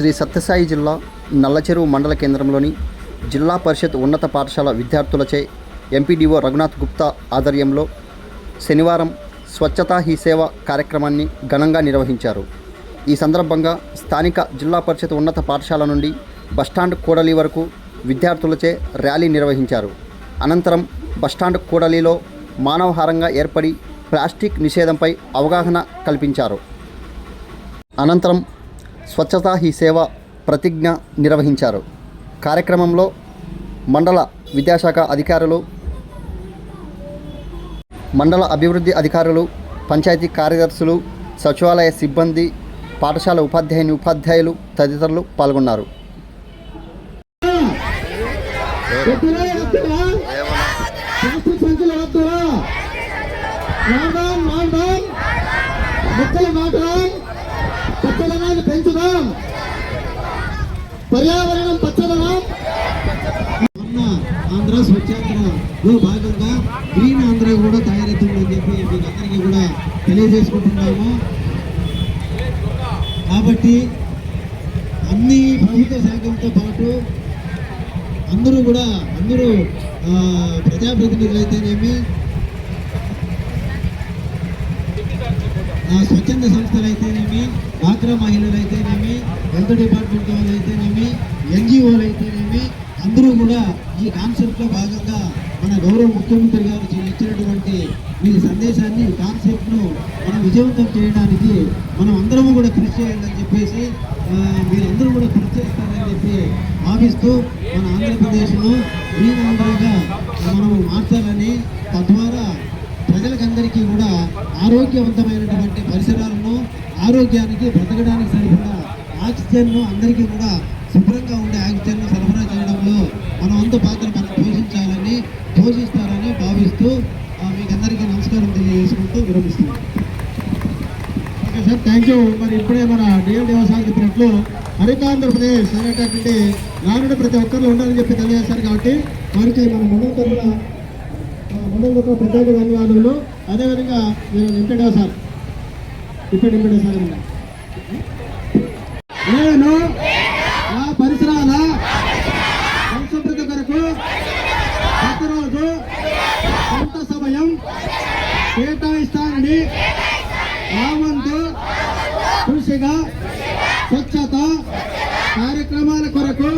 శ్రీ సత్యసాయి జిల్లా నల్లచెరువు మండల కేంద్రంలోని జిల్లా పరిషత్ ఉన్నత పాఠశాల విద్యార్థులచే ఎంపీడీఓ రఘునాథ్ గుప్తా ఆధ్వర్యంలో శనివారం స్వచ్ఛతా హీ సేవ కార్యక్రమాన్ని ఘనంగా నిర్వహించారు. ఈ సందర్భంగా స్థానిక జిల్లా పరిషత్ ఉన్నత పాఠశాల నుండి బస్టాండ్ కూడలి వరకు విద్యార్థులచే ర్యాలీ నిర్వహించారు. అనంతరం బస్టాండ్ కూడలిలో మానవహారంగా ఏర్పడి ప్లాస్టిక్ నిషేధంపై అవగాహన కల్పించారు. అనంతరం స్వచ్ఛతా హీ సేవ ప్రతిజ్ఞ నిర్వహించారు. కార్యక్రమంలో మండల విద్యాశాఖ అధికారులు మండల అభివృద్ధి అధికారులు పంచాయతీ కార్యదర్శులు సచివాలయ సిబ్బంది పాఠశాల ఉపాధ్యాయుని ఉపాధ్యాయులు తదితరులు పాల్గొన్నారు. ఎత్తురా పెంచుదాం పర్యావరణం పచ్చదనం. మొన్న ఆంధ్ర స్వచ్ఛాంధ్రలో భాగంగా గ్రీన్ ఆంధ్ర కూడా తయారవుతుందని చెప్పి మీకు అందరికీ కూడా తెలియజేసుకుంటున్నాము. కాబట్టి అన్ని ప్రభుత్వ శాఖలతో పాటు అందరూ కూడా అందరూ ప్రజాప్రతినిధులు అయితేనేమి స్వచ్ఛంద సంస్థలు అయితేనేమి డాక్రా మహిళలు అయితేనేమి హెల్త్ డిపార్ట్మెంట్ వాళ్ళు అయితేనేమి ఎన్జిఓలు అయితేనేమి అందరూ కూడా ఈ కాన్సెప్ట్లో భాగంగా మన గౌరవ ముఖ్యమంత్రి గారు ఇచ్చినటువంటి మీ సందేశాన్ని కాన్సెప్ట్ను మనం విజయవంతం చేయడానికి మనం అందరము కూడా కృషి చేయాలని చెప్పేసి మీరందరూ కూడా కృషి చేస్తారని చెప్పి భావిస్తూ మన ఆంధ్రప్రదేశ్ను గ్రీన్ ఆంధ్రగా మనం మార్చాలని తద్వారా ప్రజలకందరికీ కూడా ఆరోగ్యవంతమైనటువంటి ఆరోగ్యానికి బ్రతకడానికి సరిపడా ఆక్సిజన్ను అందరికీ కూడా శుభ్రంగా ఉండే ఆక్సిజన్ను సరఫరా చేయడంలో మన వంతు పాత్ర మనం పోషించాలని పోషిస్తారని భావిస్తూ మీకు మీకందరికీ నమస్కారం తెలియజేసుకుంటూ విరమిస్తున్నాను ఓకే సార్ థ్యాంక్ యూ మరి ఇప్పుడే మన డిఎల్ దేవసాగి చెప్పినట్లు హరితాంధ్రప్రదేశ్ అనేటటువంటి నానుడు ప్రతి ఒక్కరిలో ఉండాలని చెప్పి తెలియజేశారు కాబట్టి వారికి మన మండల తరఫున మండల ప్రత్యేక ధన్యవాదాలు అదేవిధంగా మీరు వెంకటేశ్వర సార్ ఇప్పుడు వెంకటరావు నేను నా పరిసరాల పరిశుభ్రత కొరకు ప్రతిరోజు కొంత సమయం కేటాయిస్తానని నా వంతు కృషిగా స్వచ్ఛత కార్యక్రమాల కొరకు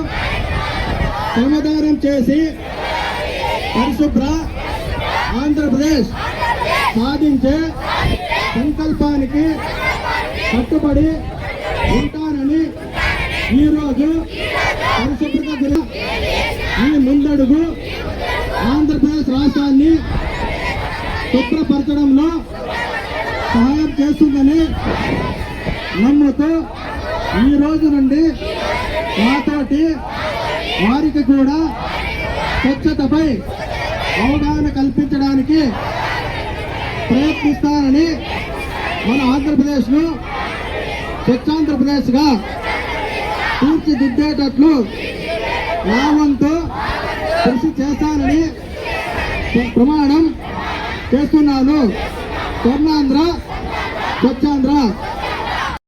శ్రమదానం చేసి పరిశుభ్ర ఆంధ్రప్రదేశ్ సాధించే సంకల్పానికి కట్టుబడి ఉంటానని ఈరోజు పరిశుభ్రత గురి ఈ ముందడుగు ఆంధ్రప్రదేశ్ రాష్ట్రాన్ని శుభ్రపరచడంలో సహాయం చేస్తుందని నమ్ముతూ ఈ రోజు నుండి మాతోటి వారికి కూడా స్వచ్ఛతపై అవగాహన కల్పించడానికి ప్రయత్నిస్తానని మన ఆంధ్రప్రదేశ్ను స్వచ్ఛాంధ్రప్రదేశ్గా తీర్చిదిద్దేటట్లు నా వంతు కృషి చేస్తానని ప్రమాణం చేస్తున్నాను. స్వర్ణాంధ్ర స్వచ్ఛాంధ్ర.